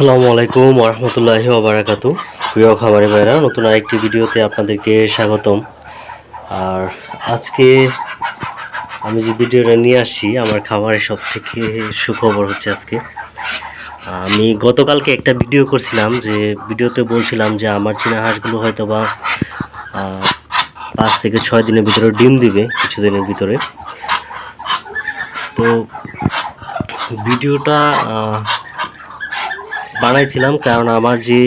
আসসালামু আলাইকুম ওরহমতুল্লাহি ওবারাকাতু প্রিয় খাবারে ভাইরা নতুন আরেকটি ভিডিওতে আপনাদেরকে স্বাগতম। আর আজকে আমি যে ভিডিওটা নিয়ে আসছি, আমার খাবারের সব থেকে সুখবর হচ্ছে আজকে। আমি গতকালকে একটা ভিডিও করছিলাম, যে ভিডিওতে বলছিলাম যে আমার চীনা হাঁসগুলো হয়তো বা পাঁচ থেকে ছয় দিনের ভিতরে ডিম দিবে, কিছুদিনের ভিতরে। তো ভিডিওটা বানাইছিলাম, কারণ আমার যে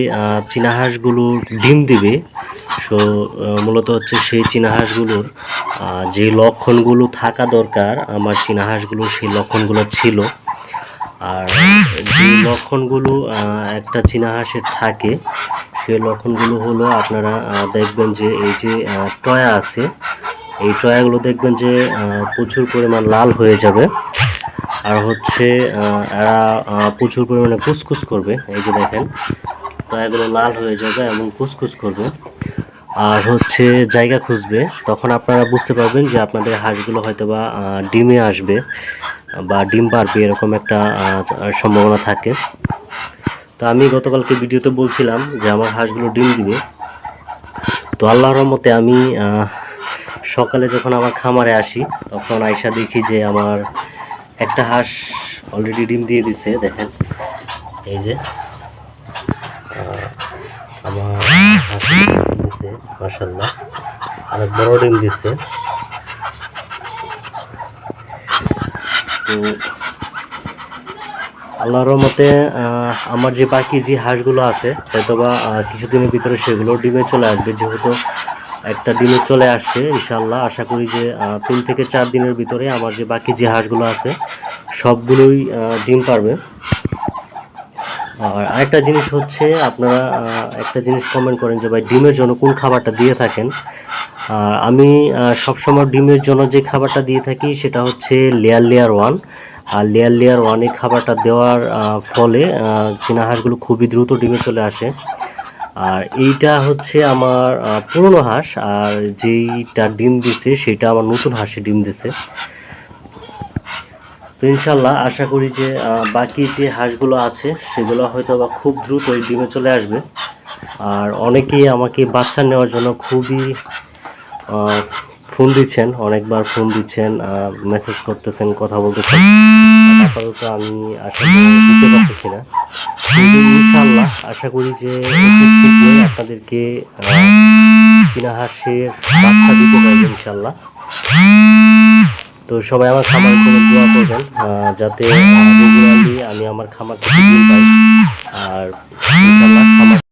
চীনা হাঁসগুলো ডিম দিবে সো মূলত হচ্ছে সেই চীনা হাঁসগুলোর যে লক্ষণগুলো থাকা দরকার, আমার চীনা হাঁসগুলোর সেই লক্ষণগুলো ছিল। আর যে লক্ষণগুলো একটা চীনা হাঁসের থাকে, সেই লক্ষণগুলো হলো আপনারা দেখবেন যে এই যে টয়া আছে, এই টয়াগুলো দেখবেন যে প্রচুর পরিমাণ লাল হয়ে যাবে। আর হচ্ছে এরা প্রচুর পরিমাণে কুসকুস করবে, এই যে দেখেন। তো এগুলো লাল হয়ে যাবে এবং কুসকুস করবে। আর হচ্ছে জায়গা খুঁজবে, তখন আপনারা বুঝতে পারবেন যে আপনাদের হাঁসগুলো হয়তো বা ডিমে আসবে বা ডিম পারবে, এরকম একটা সম্ভাবনা থাকে। তো আমি গতকালকে ভিডিওতে বলছিলাম যে আমার হাঁসগুলো ডিম দিবে। তো আল্লাহর রহমতে আমি সকালে যখন আমার খামারে আসি, তখন আইসা দেখি যে আমার একটা হাঁস অলরেডি ডিম দিয়ে দিছে, দেখেন। এই যে আমার মাসাল্লাহ অনেক বড় ডিম দিছে। তো আল্লাহর মতে আমার যে বাকি যে হাঁসগুলো আছে হয়তো বা কিছুদিনের ভিতরে সেগুলো ডিমে চলে আসবে, যেহেতু একটা ডিমে চলে আসছে ইনশাল্লাহ আশা করি যে তিন থেকে চার দিনের ভিতরে আমার যে বাকি যে হাঁসগুলো আছে, সবগুলোই ডিম পারবে। আর আরেকটা জিনিস হচ্ছে, আপনারা একটা জিনিস কমেন্ট করেন যে, ভাই, ডিমের জন্য কোন খাবারটা দিয়ে থাকেন? আমি সবসময় ডিমের জন্য যে খাবারটা দিয়ে থাকি, সেটা হচ্ছে লেয়ার লেয়ার ওয়ান আর লেয়ার লেয়ার ওয়ানে খাবারটা দেওয়ার ফলে চীনা হাঁসগুলো খুবই দ্রুত ডিমে চলে আসে। আর এইটা হচ্ছে আমার পুরনো হাঁস, আর যেইটা ডিম দিছে সেটা আমার নতুন হাঁসে ডিম দিছে। তো ইনশাল্লাহ আশা করি যে বাকি যে হাঁসগুলো আছে সেগুলো হয়তো বা খুব দ্রুত ওই ডিমে চলে আসবে। আর অনেকেই আমাকে বাচ্চা নেওয়ার জন্য খুবই ফোন দিচ্ছেন, অনেকবার ফোন দিচ্ছেন মেসেজ করতেছেন, কথা বলতেছেন। আপাতত আমি আশা করি দিতে পারতেছি না। ইনশাল্লাহ আশা করি যে আপনাদেরকে চীনা হাঁসের বাচ্চা দিতে পারব ইনশাল্লাহ তো সবাই আমার খামার জন্য দোয়া করবেন যাতে রেগুলারলি আমি আমার খামার থেকে ডিম পাই। আর ইনশাল্লাহ খামার